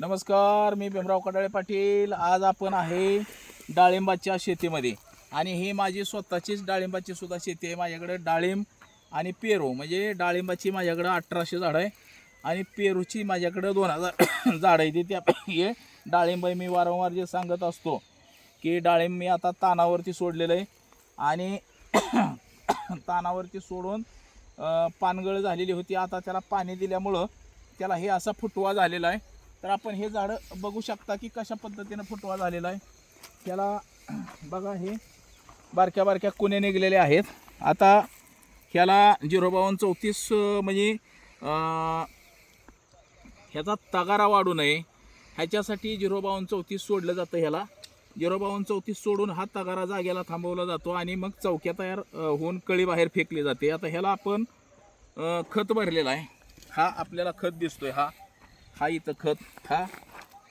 नमस्कार मी भीमराव कडाळे पाटील. आज आपण आहे डाळिंबाच्या शेतीमध्ये. आणि ही माझी स्वतःचीच डाळिंबाची सुद्धा शेती आहे. माझ्याकडे डाळिंब आणि पेरू. म्हणजे डाळिंबाची माझ्याकडं अठराशे झाडं आहे. आणि पेरूची माझ्याकडं दोन हजार झाडं आहे ती त्या हे डाळिंब मी वारंवार जे सांगत असतो की डाळिंब मी आता तानावरती सोडलेलं आहे. आणि तानावरती सोडून पानगळ झालेली होती. आता त्याला पाणी दिल्यामुळं त्याला हे असा फुटवा झालेला आहे. तर आपण हे झाडं बघू शकता की कशा पद्धतीनं फुटवा झालेला आहे. त्याला बघा हे बारक्या बारक्या कुणे निघलेले आहेत. आता ह्याला झिरो बावन चौतीस म्हणजे ह्याचा तगारा वाढू नये. ह्याच्यासाठी झिरो बावन चौतीस सोडलं जातं ह्याला. झिरो बावन चौतीस सोडून हा तगारा जागेला थांबवला जातो आणि मग चौक्या तयार होऊन कळी बाहेर फेकली जाते. आता ह्याला आपण खत भरलेला आहे. हा आपल्याला खत दिसतोय हा. हा इथं खत हा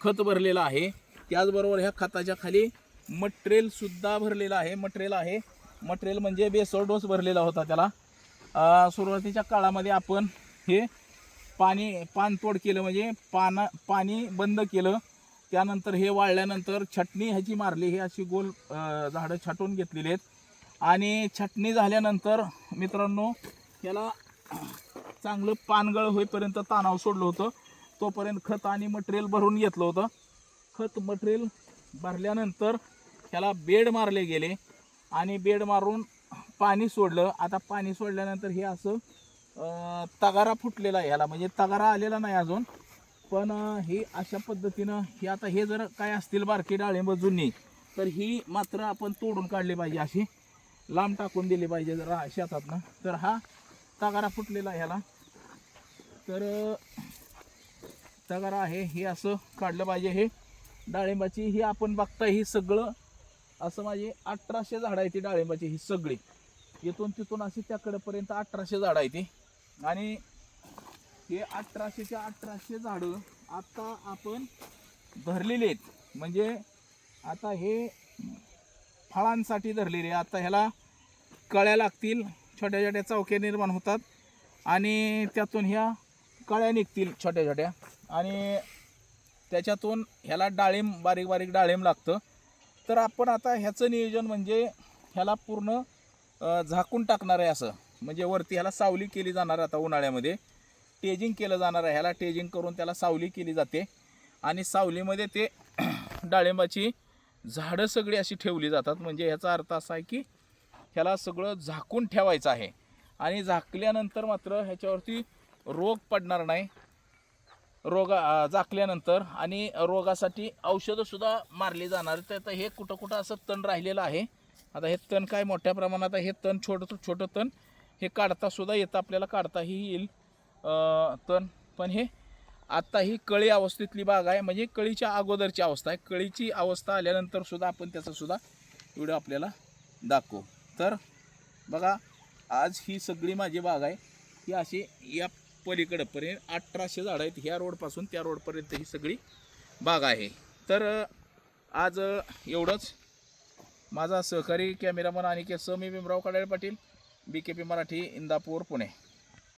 खत भरलेला आहे. त्याचबरोबर ह्या खताच्या खाली मटेरियलसुद्धा भरलेला भरलेलं आहे मटेरियल आहे. मटेरियल म्हणजे बेसळ डोस भरलेला होता त्याला. सुरुवातीच्या काळामध्ये आपण हे पाणी पानतोड केलं म्हणजे पाना पाणी बंद केलं. त्यानंतर हे वाळल्यानंतर छटणी ह्याची मारली. ही अशी गोल झाडं छाटून घेतलेली आहेत. आणि छटणी झाल्यानंतर मित्रांनो त्याला चांगलं पानगळ होईपर्यंत ताणाव सोडलं होतं. तोपर्यंत खत आणि मटेरियल भरून घेतलं होतं. खत मटेरियल भरल्यानंतर ह्याला बेड मारले गेले आणि बेड मारून पाणी सोडलं. आता पाणी सोडल्यानंतर हे असं तगारा फुटलेला आहे ह्याला. म्हणजे तगारा आलेला नाही अजून. पण ही अशा पद्धतीनं ही आता हे जर काय असतील बारकी डाळिंब जुनी तर ही मात्र आपण तोडून काढली पाहिजे अशी. लांब टाकून दिली पाहिजे जरा शेतातनं. तर हा तगारा फुटलेला ह्याला. तर तगारा आहे हे असं काढलं पाहिजे हे. डाळिंबाची ही आपण बघता ही सगळं असं माझी अठराशे झाडं आहे ती डाळिंबाची ही सगळी. इथून तिथून अशी त्याकडेपर्यंत अठराशे झाडं आहे ती. आणि हे अठराशेच्या अठराशे झाडं आता आपण धरलेली आहेत. म्हणजे आता हे फळांसाठी धरलेले आहे. आता ह्याला कळ्या लागतील छोट्या छोट्या चौक्या निर्माण होतात. आणि त्यातून ह्या कळ्या निघतील छोट्या छोट्या. आणि त्याच्यातून ह्याला डाळिंब बारीक बारीक डाळिंब लागतं. तर आपण आता ह्याचं नियोजन म्हणजे ह्याला पूर्ण झाकून टाकणार आहे असं. म्हणजे वरती ह्याला सावली केली जाणार आहे आता उन्हाळ्यामध्ये. टेजिंग केलं जाणार आहे. ह्याला टेजिंग करून त्याला सावली केली जाते. आणि सावलीमध्ये ते डाळिंबाची झाडं सगळी अशी ठेवली जातात. म्हणजे ह्याचा अर्थ असा आहे की ह्याला सगळं झाकून ठेवायचं आहे. आणि झाकल्यानंतर मात्र ह्याच्यावरती रोग पडणार नाही. रोगा झाकल्यानंतर आणि रोगासाठी औषधंसुद्धा मारली जाणार तर आता हे कुठं कुठं असं तण राहिलेलं आहे. आता हे तण काय मोठ्या प्रमाणात हे तण छोटं छोटं तण हे काढतासुद्धा येतं आपल्याला काढताही येईल तण. पण हे आत्ता ही कळी अवस्थेतली बाग आहे. म्हणजे कळीच्या अगोदरची अवस्था आहे. कळीची अवस्था आल्यानंतर सुद्धा आपण त्याचासुद्धा व्हिडिओ आपल्याला दाखवू. तर बघा आज ही सगळी माझी बाग आहे. ही अशी या पलीकडंपर्यंत अठराशे झाडं आहेत. ह्या रोडपासून त्या रोडपर्यंत ही सगळी बाग आहे. तर आज एवढंच. माझा सहकारी कॅमेरामन आणि के मी Bhimrao Kadale Patil B K P Marathi Indapur Pune.